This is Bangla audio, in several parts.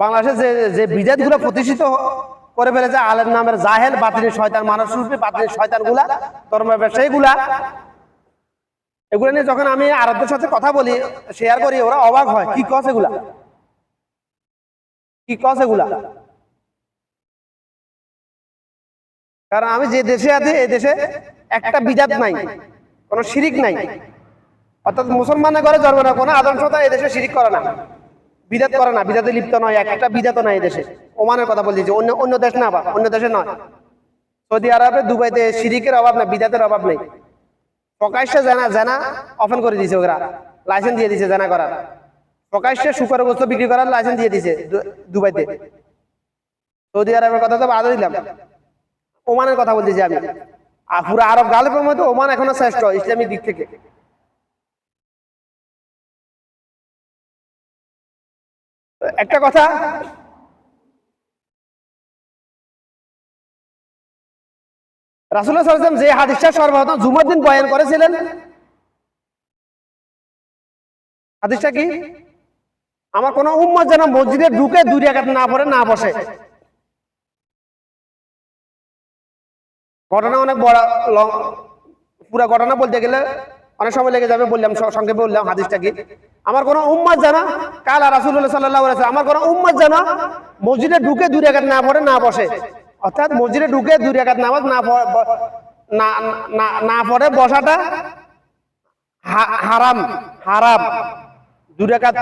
বাংলাদেশে যে যে বিজাতগুলো প্রতিষ্ঠিত করে ফেলেছে, আলেম নামের জাহেল বাতিনি শয়তান, মানুষ রূপী বাতিনি শয়তানগুলা ধর্ম ব্যবসায়ী গুলা এগুলো নিয়ে যখন আমি আরবদের সাথে কথা বলি শেয়ার করি, ওরা অবাক হয়, কি কস এগুলা? কি কস এগুলা? কারণ আমি যে দেশে আছি, এই দেশে একটা বিজাত নাই, কোনো শিরিক নাই। অর্থাৎ মুসলমানের ঘরে জন্ম না কোনো আদর্শতা এই দেশে শিরিক করে না। বিদাত করে না, বিদাতে লিপ্ত নয়, একটা বিদাত নয় দেশে। ওমানের কথা বলছি অন্য অন্য দেশ না অন্য দেশে নয়। সৌদি আরবে, দুবাইতে শিরিকের অভাব না বিদাতের অভাব নেই। প্রকাশ্যে জানা জানা অফেন করে দিয়েছে ওরা। লাইসেন্স দিয়ে দিয়েছে জানা করার। প্রকাশ্যে শুকর বস্তু বিক্রি করার লাইসেন্স দিয়ে দিয়েছে দু- দুবাইতে। সৌদি আরবের কথা তো বাদ দিলাম। ওমানের কথা বলতেছি আমি। আর পুরো আরব গালবের মধ্যে ওমান এখনও শ্রেষ্ঠ ইসলামিক দিক থেকে। একটা কথা। রাসুল্লাহ যে হাদিসটা সর্বপ্রথম জুমার দিন বয়ান করেছিলেন, হাদিসটা কি? আমার কোনো উম্মত যেন মসজিদে ঢুকে দুই রাকাত না পড়ে, না বসে। ঘটনা অনেক বড় পুরো ঘটনা বলতে গেলে অনেক সময় লেগে যাবে, বললাম সংক্ষেপে বললাম হাদিসটা কি? আমার কোনো উম্মাদ জানা, কালা রাসুল্লাহ সাল্লাহ আমার কোনো উম্মাদ জানা, মসজিদে ঢুকে দুই রেখাত না পড়ে না বসে। অর্থাৎ মসজিদে ঢুকে দুই রেখাত নামাজ না না পড়ে বসাটা হারাম হারাম। দুই রেখাত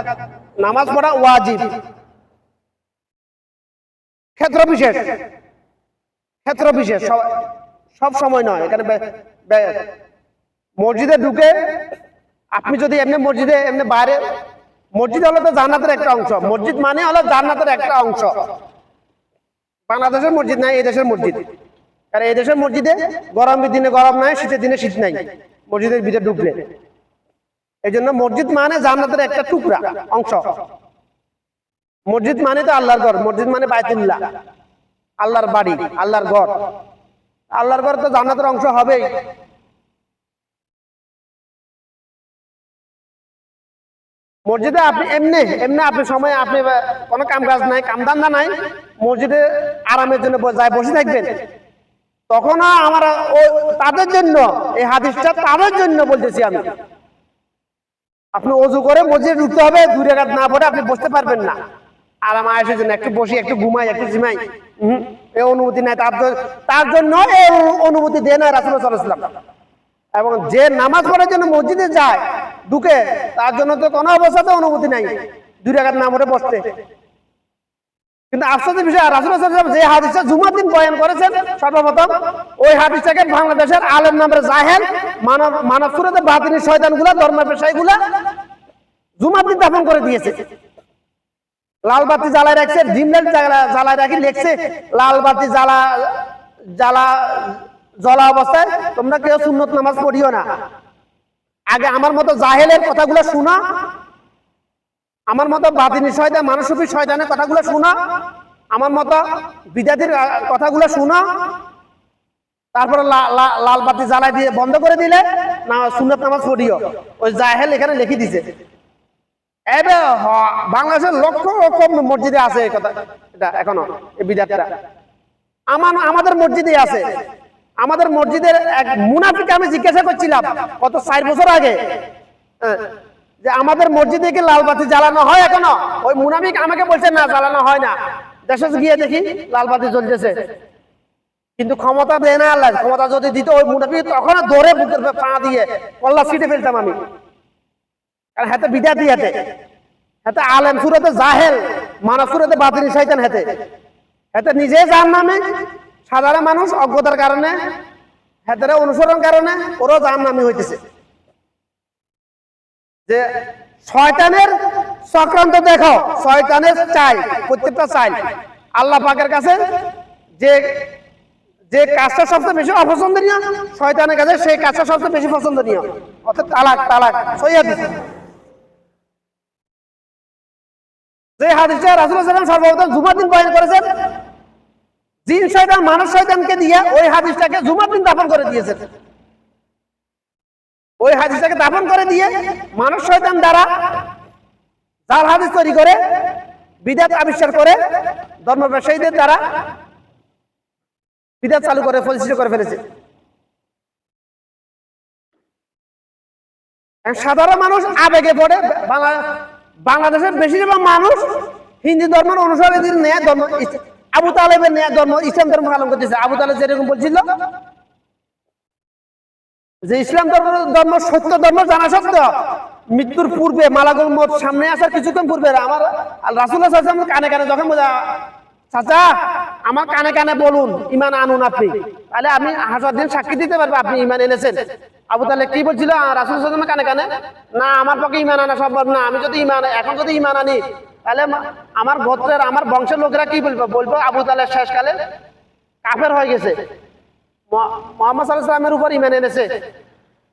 নামাজ পড়া ওয়াজিব। ক্ষেত্র বিশেষ ক্ষেত্র বিশেষ, সব- সময় নয়, এখানে মসজিদে ঢুকে, আপনি যদি এমনি মসজিদে, এমনি বাইরে, মসজিদ হলো তো জান্নাতের একটা অংশ। মসজিদ মানে হলো জান্নাতের একটা অংশ। বাংলাদেশের মসজিদ নাই, এই দেশের মসজিদ। কারণ এই দেশের মসজিদে গরমের দিনে গরম নাই, শীতের দিনে শীত নাই। মসজিদের ভিতরে ঢুকলে। এই জন্য মসজিদ মানে জান্নাতের একটা টুকরা, অংশ। মসজিদ মানে তো আল্লাহর ঘর, মসজিদ মানে বাইতুল্লাহ। আল্লাহর বাড়ি, আল্লাহর ঘর। আল্লাহর ঘর তো জান্নাতের অংশ হবেই। মসজিদে আপনি এমনি এমনি আপনি সময় আপনি কোনো কাম কাজ নাই কাম ধান্দা নাই মসজিদে আরামের জন্য যায় বসে থাকবেন। তখন আমার তাদের জন্য এই হাদিসটা তাদের জন্য বলতেছি আমি। আপনি অজু করে মসজিদে ঢুকতে হবে দুই রেখাত না পড়ে আপনি বসতে পারবেন না। আরাম আয়েসের জন্য একটু বসি একটু ঘুমাই একটু জিমাই। হুম, এই অনুমতি নাই তার তার জন্য এই অনু- অনুমতি দেয় না রাসুল সাল্লাম এবং যে নামাজ পড়ার জন্য মসজিদে যায় ঢুকে, তার জন্য তো কোনো অবস্থাতে অনুমতি নাই। দুই রেখাত না পড়ে বসতে। কিন্তু আফসোসের বিষয় রাসুল যে হাদিসটা জুমার দিন বয়ান করেছেন, সর্বপ্রথম ওই হাদিসটাকে বাংলাদেশের আলেম নামের জাহেল, মানব মানব সুরতে বাতিনি শয়তানগুলা ধর্ম পেশাইগুলা জুমার দিন দাফন করে দিয়েছে। লাল বাতি জ্বালায় রাখছে, ডিম জ্বালায় রাখি লেখছে, লাল বাতি জ্বালা জ্বালা, জ্বলা অবস্থায় তোমরা কেউ সুন্নত নামাজ পড়িও না। আগে আমার মতো জাহেলের কথাগুলো শোনা। আমার মতো বাতিনি শয়তান মানসিক শয়তানের কথাগুলো শোনা। আমার মতো বিদ্যার্থীর কথাগুলো শোনা। তারপরে লাল বাতি দিয়ে বন্ধ করে দিলে, না, সুন্নত নামাজ পড়িও। ওই জাহেল এখানে লিখে দিছে। এবে বাংলাদেশের লক্ষ লক্ষ মসজিদে আছে কথা, এটা এখনও বিদ্যার্থীরা। আমার, আমাদের মসজিদে আছে। আমাদের মসজিদের এক মুনাফিকে আমি জিজ্ঞাসা করছিলাম কত চার বছর আগে হ্যাঁ, যে আমাদের মসজিদে কি লাল বাতি জ্বালানো হয় এখনও? ওই মুনাফিক আমাকে বলছে না জ্বালানো হয় না। দেশে গিয়ে দেখি লাল বাতি জ্বলতেছে। কিন্তু ক্ষমতা দেয় না আল্লাহ ক্ষমতা যদি দিত ওই মুনাফিক তখন ধরে বুকের পা দিয়ে কল্লা সিটে ফেলতাম আমি। কারণ হাতে বিদ্যার্থী হাতে। হাতে আলেম সুরতে জাহেল মানব সুরতে বাতিনি শয়তান হাতে। হাতে নিজে যার নামে সাধারণ মানুষ অজ্ঞতার কারণে, হাতের অনুসরণ কারণে ওরও যার নামে হইতেছে। যে শয়তানের চক্রান্ত দেখো, শয়তানের চাই প্রত্যেকটা চাই আল্লাহ পাকের কাছে যে যে কাজটা সবচেয়ে বেশি অপছন্দনীয়, শয়তানের কাছে সেই কাজটা সবচেয়ে বেশি পছন্দনীয়। অর্থাৎ তালাক তালাক সই হাদিস। যে হাদিসটা রাসুল সাল্লাম সর্বপ্রথম জুমার দিন বয়ান করেছেন জিন শয়তান, মানুষ শয়তানকে দিয়ে ওই হাদিসটাকে দাফন করে ওই হাদিসটাকে দাফন করে দিয়ে মানুষ শয়তান দ্বারা হাদিস তৈরি করে, বিদাত আবিষ্কার করে ধর্ম ব্যবসায়ীদের দ্বারা বিদাত চালু করে, প্রতিষ্ঠিত করে ফেলেছে। সাধারণ মানুষ আবেগে পড়ে, বাংলা বাংলাদেশের বেশিরভাগ মানুষ হিন্দু ধর্মের অনুসারীদের নেয়া ধর্ম আবু তালেবের নেয়া ধর্ম, ইসলাম ধর্ম পালন করতেছে। আবু তালেব যেরকম বলছিল, যে ইসলাম ধর্ম ধর্ম সত্য ধর্ম জানা সত্ত্বেও মৃত্যুর পূর্বে মালাগুল মত সামনে আসার কিছুক্ষণ পূর্বে আমার রাসুল্লাহ কানে কানে যখন বোঝা চাচা, আমার কানে কানে বলুন ইমান আনুন আপনি। তাহলে আমি হাজার দিন সাক্ষী দিতে পারব, আপনি ইমান এনেছেন। আবু তাহলে কি বলছিল? রাসুল সাল্লাম কানে কানে? না আমার পক্ষে ইমান আনা সম্ভব না আমি যদি ইমান এখন যদি ইমান আনি তাহলে আমার গোত্রের আমার বংশের লোকেরা কি বলব? বলব আবু তালের শেষকালে কাফের হয়ে গেছে। মহ- মোহাম্মদ সাল্লাহ সাল্লামের উপর ইমান এনেছে।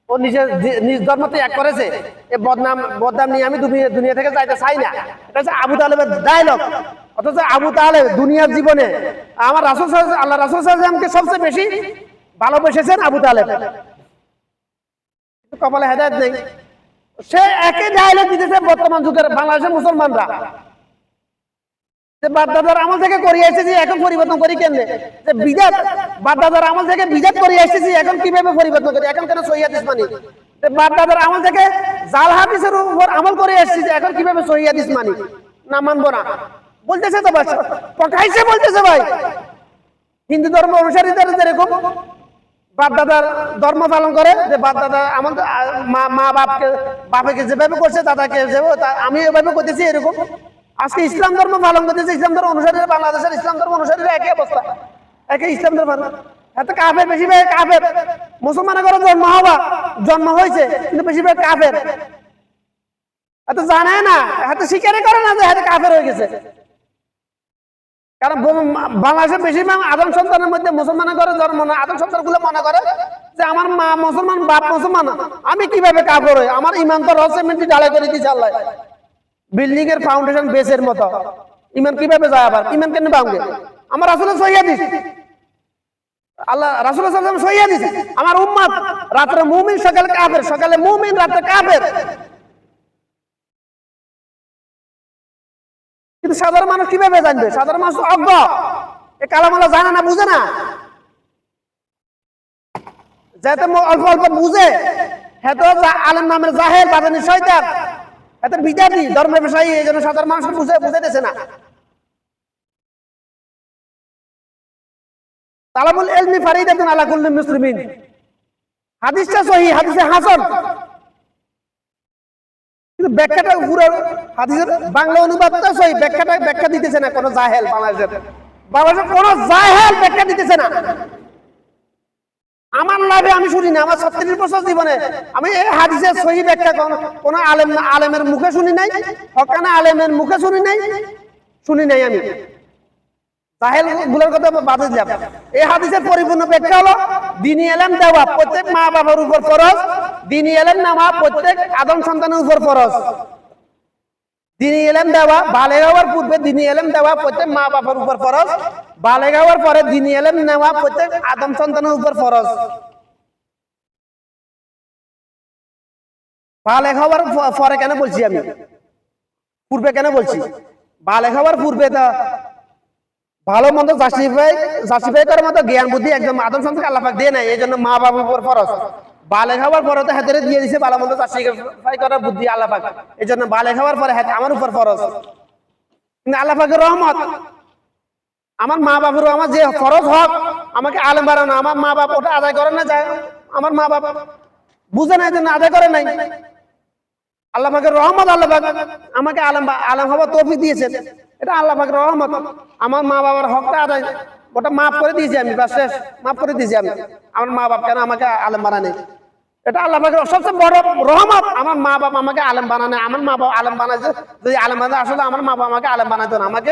ও নিজের নিজ ধর্ম ত্যাগ করেছে। এ বদনাম বদনাম নিয়ে আমি দুনিয়া থেকে যাইতে চাই না। এটা হচ্ছে আবু তালেবের ডায়লগ অথচ আবু তালেব দুনিয়ার জীবনে আমার রাসুল আল্লাহ রাসুল সাল্লামকে সবচেয়ে বেশি ভালোবেসেছেন আবু তালেব। কপালে হেদায়ত নেই। সে একই ডায়লগ দিতেছে বর্তমান যুগের বাংলাদেশের মুসলমানরা। যে আমল থেকে করিয়ে এখন পরিবর্তন করি কেন যে বিজাত আমল থেকে বিজাত এখন কীভাবে পরিবর্তন করি? এখন কেন মানি যে বাপদাদার আমল থেকে জাল হাদিসের উপর আমল করে এখন কীভাবে মানি না, মানবো না। বলতেছে তো পকাইছে বলতেছে ভাই। হিন্দু ধর্ম অনুসারীদের যেরকম বাপদাদার ধর্ম পালন করে যে বাপদাদা আমার মা মা বাপকে যেভাবে করছে দাদাকে যেভাবে আমি এভাবে করতেছি এরকম। আজকে ইসলাম ধর্ম পালন করতেছে, ইসলাম ধর্ম অনুসারীরা বাংলাদেশের ইসলাম ধর্ম অনুসারীরা একই অবস্থা। একই ইসলাম ধর্ম। এত কাফের, বেশিরভাগ কাফের। মুসলমানের ঘরে জন্ম হওয়া, জন্ম হয়েছে, কিন্তু বেশি বেশিরভাগ কাফের। এত জানে না, এত স্বীকারই করে না যে এত কাফের হয়ে গেছে। কারণ ব- বাংলাদেশের বেশিরভাগ আদম সন্তানের মধ্যে মুসলমানের জন্ম আদম মনে করে যে আমার মা মুসলমান, বাপ মুসলমান, আমি কীভাবে কাপড় হই? আমার ইমান তো রসে ডালাই করে দিয়েছে আল্লাহ। বিল্ডিং এর ফাউন্ডেশন বেসের মতো। ইমান কীভাবে যায় আবার? ইমান কেন পাওগে আমার আসলে সহিয়া দিস আল্লাহ রাসুল সহিয়া দিস আমার উম্মাদ রাত্রে মুমিন, সকালে কাফের, সকালে মুমিন রাত্রে কাফের। কিন্তু সাধারণ মানুষ কীভাবে জানবে? সাধারণ মানুষ অজ্ঞ। এ কালামালা জানে না, বুঝে না। যাতে অল্প অল্প বুঝে তো জা- আলেম নামের জাহের বাদানি শয়তান। এত ধর্ম এই জন্য সাধারণ বুঝে না। এলমি মুসলিমিন। হাদিসটা সহি, হাদিসে হাসান। কিন্তু ব্যাখ্যাটা পুরো হাদিসের বাংলা অনুবাদটা সহি ব্যাখ্যাটা ব্যাখ্যা দিতেছে না জাহেল বাংলাদেশের। বাংলাদেশের জাহেল ব্যাখ্যা দিতেছে না। আমার লাভে আমি শুনি না, আমার ছত্রিশ বছর জীবনে আমি এই হাদিসের সহি ব্যাখ্যা কোন আলেম আলেমের মুখে শুনি নাই, হকানা আলেমের মুখে শুনি নাই শুনি নাই আমি। জাহেলগুলোর কথা বাদে দিলাম। এই হাদিসের পরিপূর্ণ ব্যাখ্যা হলো, দিনী এলেম দেওয়া প্রত্যেক মা বাবার উপর ফরজ দিনী এলেম নেওয়া প্রত্যেক আদম সন্তানের উপর দেওয়া হওয়ার পূর্বে দেওয়া প্রত্যেক মা বাবার উপর হওয়ার পরে নেওয়া প্রত্যেক আদম সন্তানের উপর ফরজ। হওয়ার পরে কেন বলছি আমি? পূর্বে কেন বলছি? বালেগ হওয়ার পূর্বে তা ভালো মন্দ জাস্টিফাই জাস্টিফাই করার মতো জ্ঞান বুদ্ধি একদম আদম সন্তানকে আল্লাহ দিয়ে নাই এই জন্য মা বাবার উপর ফরজ। বালে খাওয়ার পরে তো হাতের দিয়ে দিছে ভালো মন্দ জাস্টিফাই করার বুদ্ধি আল্লাহ পাক এই জন্য বালে খাওয়ার পরে হাত আমার উপর ফরজ। কিন্তু আল্লাহ পাকের রহমত, আমার মা বাবারও আমার যে ফরজ হক, আমাকে আলেম বাড়ানো আমার মা বাপ ওটা আদায় করে না যায়। আমার মা বাবা বুঝে নাই জন্য আদায় করে নাই। আল্লাহ রহমত আল্লাহ আমাকে আলম আলম হওয়ার তৌফিক দিয়েছেন এটা আল্লাহ রহমত। আমার মা বাবার হকটা আদায়, ওটা মাফ করে দিয়েছি আমি বাস শেষ। মাফ করে দিয়েছি আমি। আমার মা বাপ কেন আমাকে আলম বানানে এটা আল্লাহ সবচেয়ে বড় রহমত। আমার মা বাপ আমাকে আলম বানানে, আমার মা বাবা আলম বানাইছে। যদি আলম বানাতে আসলে আমার মা বাবা আমাকে আলম বানাইতো না, আমাকে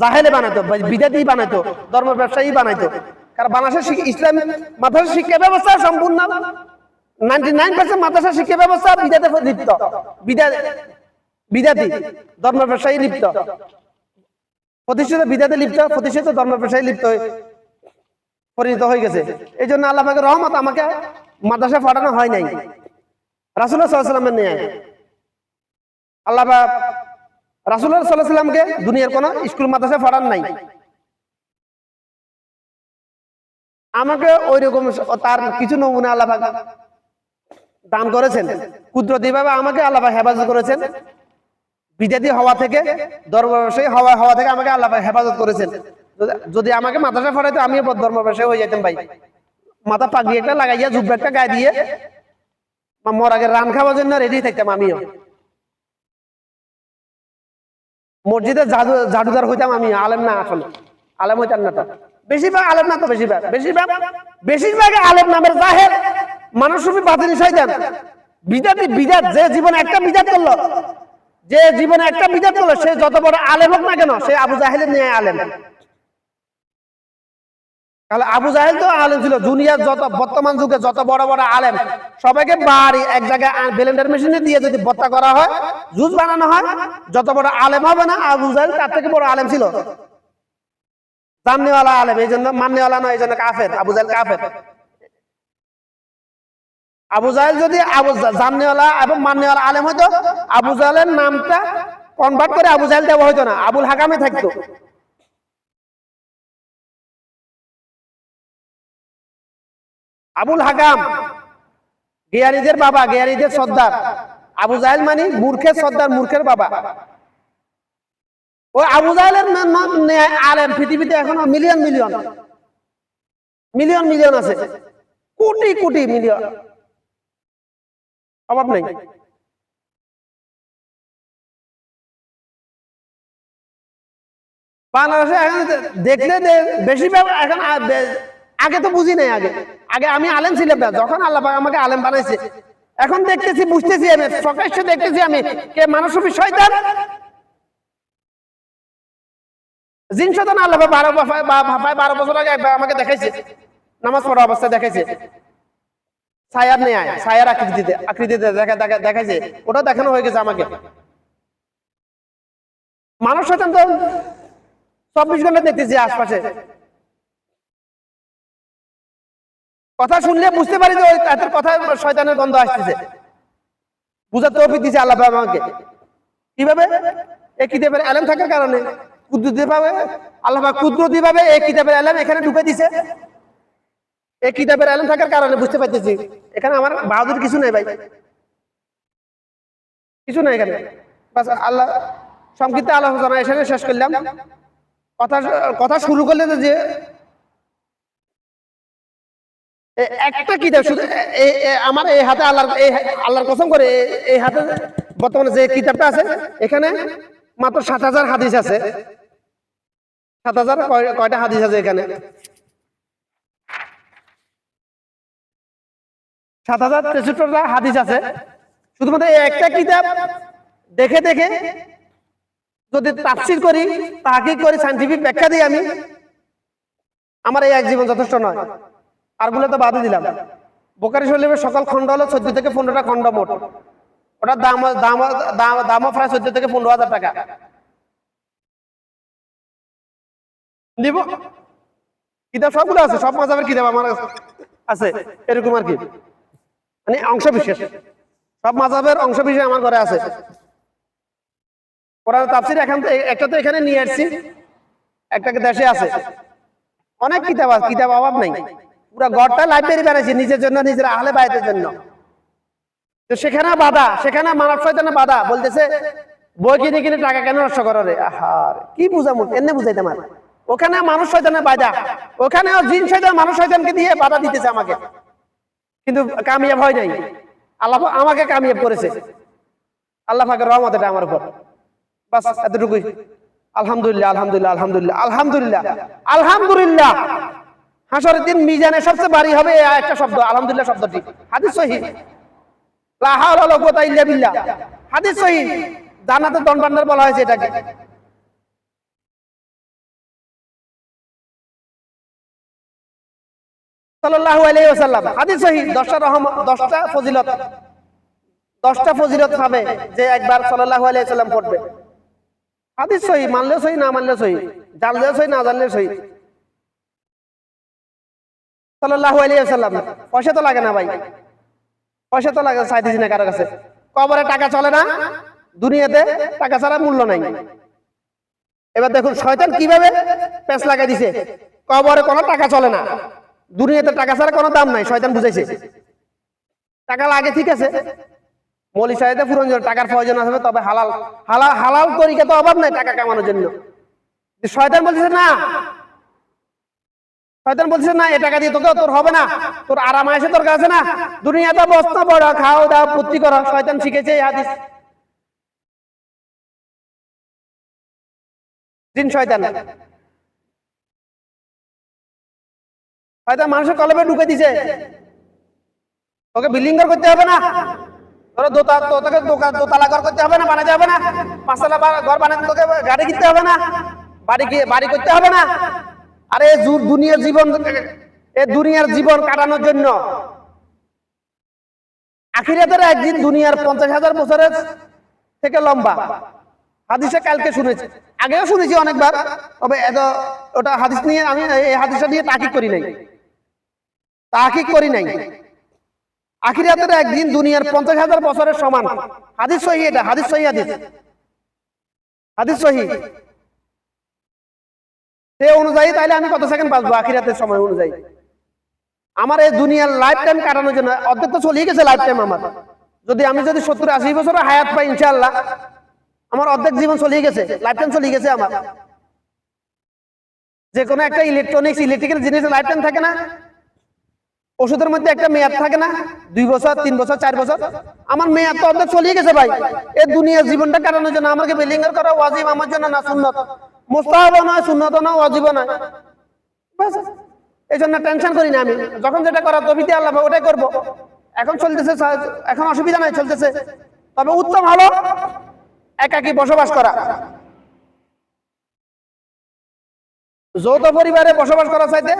জাহেলে বানাইতো বিদাতি বানাইতো, ধর্ম ব্যবসায়ী বানাইতো। কারণ বাংলাদেশের ইসলাম মাদ্রাসা শিক্ষা ব্যবস্থা সম্পূর্ণ। নাইনটি নাইন পার্সেন্ট মাদ্রাসা শিক্ষা ব্যবস্থা বিদাতে লিপ্ত। বিদা বিদাতি ধর্ম ব্যবসায়ী লিপ্ত। প্রতিষ্ঠিত বিদাতে লিপ্ত, প্রতিষ্ঠিত ধর্ম ব্যবসায়ী লিপ্ত হয়ে পরিণত হয়ে গেছে। এই জন্য আল্লাহ রহমত আমাকে মাদ্রাসা পাঠানো হয় নাই। রাসুল্লাহ সাল্লামের নিয়ে। আল্লাহ রাসুল্লাহ সাল্লাহ দুনিয়ার কোনো স্কুল মাদ্রাসা পড়ান নাই। আমাকে ওই রকম তার কিছু নমুনা আল্লাহ দান করেছেন। কুদরতি ভাবে আমাকে আল্লাহ হেফাজত করেছেন। বিজাতি হওয়া থেকে ধর্মব্যবসায়ী হওয়া হওয়া থেকে আমাকে আল্লাহ হেফাজত করেছেন। যদি- আমাকে মাদ্রাসা পড়াইতো আমিও ধর্ম ব্যবসায়ী হয়ে যেতাম ভাই। মাথা পাগড়ি একটা লাগাইয়া জুব্বা একটা গায়ে দিয়ে মর আগে রান খাওয়ার জন্য রেডি থাকতাম আমিও। মসজিদে জাদু জাদুদার হইতাম আমি, আলেম না আসলে। আলেম হইতাম না তো। বেশিরভাগ আলেম না তো বেশিরভাগ। বেশিরভাগ বেশিরভাগ আলেম নামের জাহের মানুষ রূপী বাতিল শয়তান বিজাতি বিজাত যে জীবনে একটা বিজাত করল, যে জীবনে একটা বিজাত করল, সে যত বড় আলেম হোক না কেন, সে আবু জাহেলের নিয়ে আলেম। তাহলে আবু জাহেল তো আলেম ছিল, দুনিয়ার যত বর্তমান যুগে যত বড় বড় আলেম, সবাইকে বাড়ি এক জায়গায় ব্লেন্ডার মেশিনে দিয়ে যদি বত্তা করা হয়, জুস বানানো হয়, যত বড় আলেম হবে না, আবু জাহেল তার থেকে বড় আলেম ছিল। জাননেওয়ালা আলেম, এই জন্য মাননেওয়ালা নয়, এই জন্য কাফের, আবু জাহেল কাফের। আবু জাহেল যদি আবু জাননেওয়ালা এবং মাননেওয়ালা আলেম হতো আবু জাহেলের নামটা কনভার্ট করে আবু জাহেল দেওয়া হতো না, আবুল হাকামে থাকতো। আবুল হাকাম গিয়ারিদের বাবা গিয়ারিদের সর্দার। আবু জাহেল মানে মূর্খের সর্দার, মূর্খের বাবা। ওই আবু জাহেলের আলেম, পৃথিবীতে এখনও মিলিয়ন মিলিয়ন মিলিয়ন মিলিয়ন আছে। কোটি কোটি মিলিয়ন অভাব নেই। বাংলাদেশে এখন দেখলে বেশিরভাগ এখন আগে তো বুঝি নাই আগে। আগে আমি আলেম ছিলাম না, যখন আল্লাহ আমাকে আলেম বানাইছে। এখন দেখতেছি, বুঝতেছি আমি, প্রকাশ্যে দেখতেছি আমি কে মানুষ শয়তান। জিন শয়তান আল্লাহ বারো বারো বছর আগে একবার আমাকে দেখাইছে। নামাজ পড়া অবস্থায় দেখাইছে। ছায়ার নেই আয় ছায়ার আকৃতিতে আকৃতিতে দেখা দেখা, দেখাইছে। ওটা দেখানো হয়ে গেছে আমাকে। মানুষ শয়তান তো চব্বিশ ঘণ্টা দেখতেছি আশপাশে। কথা শুনলে বুঝতে পারি যে ওই তাদের কথা শয়তানের গন্ধ আসতেছে। বুঝার তৌফিক দিছে আল্লাহ আমাকে। কীভাবে? এই কিতাবের আলেম থাকার কারণে। কুদরতি ভাবে, আল্লাহ পাক কুদরতি ভাবে এই কিতাবের আলেম এখানে ঢুকে দিছে এই কিতাবের আলেম থাকার কারণে বুঝতে পারতেছি। এখানে আমার বাহাদুর কিছু নেই ভাই। কিছু নাই এখানে। বাস আল্লাহ, সংক্ষিপ্ত আলোচনা এখানে শেষ করলাম। কথা কথা শুরু করলে যে একটা কিতাব শুধু আমার এই হাতে আল্লাহর, এই আল্লাহর কসম করে এই হাতে বর্তমানে যে কিতাবটা আছে, এখানে মাত্র সাত হাজার হাদিস আছে। সাত হাজার কয়টা হাদিস আছে এখানে? সাত হাজার তেষট্টিটা হাদিস আছে। শুধুমাত্র এই একটা কিতাব দেখে দেখে যদি তাফসির করি, তাহাকিক করি সাইন্টিফিক ব্যাখ্যা দিই আমি, আমার এই এক জীবন যথেষ্ট নয়। আরগুলো তো বাদই দিলাম। বোকারি শরীফের সকল খণ্ড হলো চোদ্দ থেকে পনেরোটা খণ্ড মোট। ওটার দাম দাম দাম প্রায় চোদ্দ থেকে পনেরো হাজার টাকা। নিব কিতাব সবগুলো আছে। সব মাজাবের কিতাব আমার আছে। এরকম আর কি। মানে অংশ বিশেষ সব মাজাবের অংশ বিশেষ আমার ঘরে আছে। কোরআন তাফসির এখন একটা তো এখানে নিয়ে আসছি। একটা দেশে আছে। অনেক কিতাব আছে। কিতাব অভাব নাই। পুরো ঘরটা লাইব্রেরি বানাইছি নিজের জন্য নিজের আহলে বাইতের জন্য। তো সেখানে বাধা সেখানে মানব শয়তানে বাধা বলতেছে বই কিনে কিনে টাকা কেন নষ্ট করো রে? আহার কি বুঝামু এমনি বুঝাইতে আমার ওখানে মানুষ শয়তানে বাধা ওখানে জিন শয়তান মানুষ শয়তানকে দিয়ে বাধা দিতেছে আমাকে। কিন্তু কামিয়াব হয় নাই। আল্লাহ আমাকে কামিয়াব করেছে। আল্লাহ পাকের রহমত এটা আমার উপর। বাস এতটুকুই। আলহামদুলিল্লাহ আলহামদুলিল্লাহ আলহামদুলিল্লাহ আলহামদুলিল্লাহ আলহামদুলিল্লাহ। হাসরের দিন মিজানে সবচেয়ে ভারী হবে একটা শব্দ, আলহামদুলিল্লাহ শব্দটি। হাদিস সহি। হাদিস সহি। জান্নাতের দন ভান্ডার বলা হয়েছে এটাকে। সাল্লাল্লাহু আলাইহি ওয়াসাল্লাম। হাদিস সহি। 10টা রহমত 10টা ফজিলত। 10টা ফজিলত পাবে যে একবার সাল্লাল্লাহু আলাইহি ওয়াসাল্লাম পড়বে। হাদিস সহি। মানলেও সহি, না মানলেও সহি। জানলেও সহি, না জানলেও সহি। আলাইহি ওয়াসাল্লাম। পয়সা তো লাগে না ভাই। পয়সা তো লাগে চাইতেছি না কারও কাছে। কবরে টাকা চলে না। দুনিয়াতে টাকা ছাড়া মূল্য নাই। এবার দেখুন, শয়তান কীভাবে পেঁচ লাগাই দিছে? কবরে কোনো টাকা চলে না। দুনিয়াতে টাকা ছাড়া কোনো দাম নাই, শয়তান বুঝাইছে। টাকা লাগে, ঠিক আছে। মলি সাহেবে পুরন টাকার প্রয়োজন হবে তবে হালাল হালাল হালাল তরিকা তো অভাব নাই টাকা কামানোর জন্য। শয়তান বলছে না শয়তান বলছে, না এ টাকা দিয়ে তোকে, তোর হবে না। তোর আরাম তোর কাছে না। দুনিয়াতে বস্তা বড়, খাও দাও পুত্তি করো। শয়তান শিখেছে হাদিস। দিন শয়তান। শয়তান মানুষের কলবে ঢুকে দিছে। তোকে বিল্ডিং ঘর করতে হবে না। তোর দোতা, তোকে দোতলা ঘর করতে হবে না, বানাতে হবে না। পাঁচতলা ঘর বানাতে তোকে গাড়ি কিনতে হবে না। বাড়ি বাড়ি করতে হবে না। আরে এই দুনিয়ার জীবন এই দুনিয়ার জীবন কাটানোর জন্য। আখিরাতের একদিন দুনিয়ার পঞ্চাশ হাজার বছরের থেকে লম্বা। হাদিসে কালকে শুনেছি। আগেও শুনেছি অনেকবার, তবে এত ওটা হাদিস নিয়ে আমি এই হাদিসটা নিয়ে তাকিক করি নাই। তাকিক করি নাই। আখিরাতের একদিন দুনিয়ার পঞ্চাশ হাজার বছরের সমান। হাদিস সহি এটা, হাদিস সহি হাদিস। হাদিস সহি। সে অনুযায়ী তাইলে আমি কত সেকেন্ড বাঁচবো? আখিরাতের সময় অনুযায়ী। আমার এই দুনিয়ার লাইফ টাইম কাটানোর জন্য অর্ধেক তো চলেই গেছে লাইফ টাইম আমার। যদি আমি যদি সত্তর আশি বছর হায়াত পাই, ইনশাআল্লাহ, আমার অর্ধেক জীবন চলেই গেছে লাইফ টাইম চলেই গেছে আমার। যে কোনো একটা ইলেকট্রনিক্স ইলেকট্রিক্যাল জিনিসের লাইফ টাইম থাকে না। ওষুধের মধ্যে একটা মেয়াদ থাকে না, দুই বছর, তিন বছর, চার বছর। আমার মেয়াদ তো অর্ধেক চলেই গেছে ভাই। এই দুনিয়ার জীবনটা কাটানোর জন্য আমাকে এর করা ওয়াজিব, আমার জন্য না সুন্নত। মোস্তাহাব নয় সুন্নত না ওয়াজিব নয়। এই জন্য টেনশন করি না আমি। যখন যেটা করার তবিতে আল্লাহ ওটাই করব। এখন চলতেছে এখন অসুবিধা নাই, চলতেছে। তবে উত্তম হলো একাকী বসবাস করা। যৌথ পরিবারে বসবাস করা চাইতে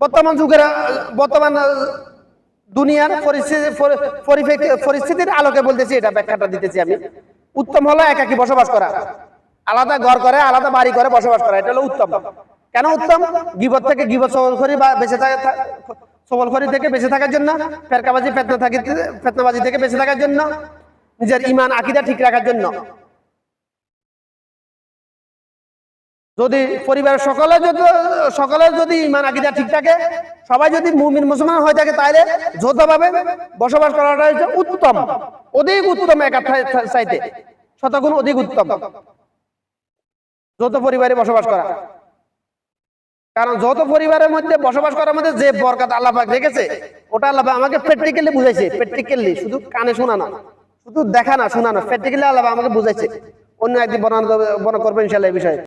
বর্তমান যুগের, বর্তমান দুনিয়ার পরিস্থিতি পরিস্থিতির আলোকে বলতেছি, এটা ব্যাখ্যাটা দিতেছি আমি। উত্তম হলো একাকী বসবাস করা। আলাদা ঘর করে, আলাদা বাড়ি করে বসবাস করা। এটা হলো উত্তম। কেন উত্তম? গিবত থেকে গিবত সবল করি বা বেঁচে থাকা সবল করি থেকে বেঁচে থাকার জন্য, ফেরকাবাজি ফেতনা থাকি ফেতনাবাজি থেকে বেঁচে থাকার জন্য, নিজের ইমান আকিদা ঠিক রাখার জন্য। যদি পরিবারের সকলে যদি সকলের যদি ইমান আকিদা ঠিক থাকে, সবাই যদি মুমিন, মুসলমান হয়ে থাকে তাহলে যৌথভাবে বসবাস করাটা হচ্ছে উত্তম। অধিক উত্তম একা চাইতে। শতগুণ অধিক উত্তম। যৌথ পরিবারে বসবাস করা। কারণ যৌথ পরিবারের মধ্যে বসবাস করার মধ্যে যে বরকাত আল্লাহ পাক রেখেছে, ওটা আল্লাহ আমাকে প্র্যাকটিক্যালি বুঝাইছে। প্র্যাকটিক্যালি শুধু কানে শোনা না, শুধু দেখা না, শোনা না প্র্যাকটিক্যালি আল্লাহ আমাকে বুঝাইছে। অন্য একদিন বর্ণনা বর্ণনা করবেন এই বিষয়ে।